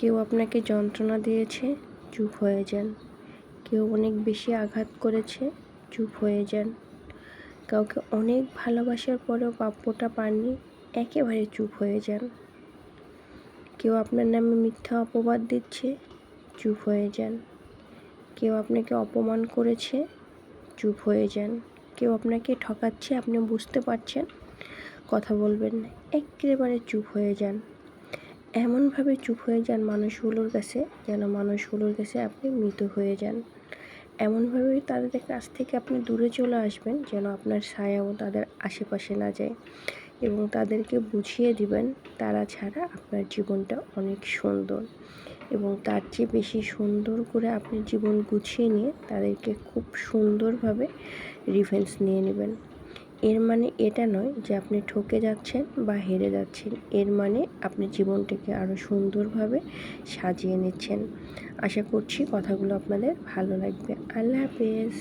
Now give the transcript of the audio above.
কেউ আপনাকে যন্ত্রণা দিয়েছে, চুপ হয়ে যান। কেউ অনেক বেশি আঘাত করেছে, চুপ হয়ে যান। কাউকে অনেক ভালোবাসার পরেও প্রাপ্যটা পাননি, একেবারে চুপ হয়ে যান। কেউ আপনার নামে মিথ্যা অপবাদ দিচ্ছে, চুপ হয়ে যান। কেউ আপনাকে অপমান করেছে, চুপ হয়ে যান। কেউ আপনাকে ঠকাচ্ছে, আপনি বুঝতে পারছেন, কথা বলবেন না, একেবারে চুপ হয়ে যান। এমনভাবে চুপ হয়ে যান মানুষগুলোর কাছে, যেন মানুষগুলোর কাছে আপনি মৃত হয়ে যান। এমনভাবে তাদের কাছ থেকে আপনি দূরে চলে আসবেন, যেন আপনার ছায়াও তাদের আশেপাশে না যায় এবং তাদেরকে বুঝিয়ে দিবেন, তারা ছাড়া আপনার জীবনটা অনেক সুন্দর। এবং তার চেয়ে বেশি সুন্দর করে আপনি জীবন গুছিয়ে নিয়ে তাদেরকে খুব সুন্দরভাবে রিভেন্স নিয়ে নেবেন। এর মানে এটা নয় যে আপনি ঠকে যাচ্ছেন বা হেরে যাচ্ছেন। এর মানে আপনি জীবনটাকে আরও সুন্দরভাবে সাজিয়ে নিচ্ছেন। আশা করছি কথাগুলো আপনাদের ভালো লাগবে। আল্লাহ হাফেজ।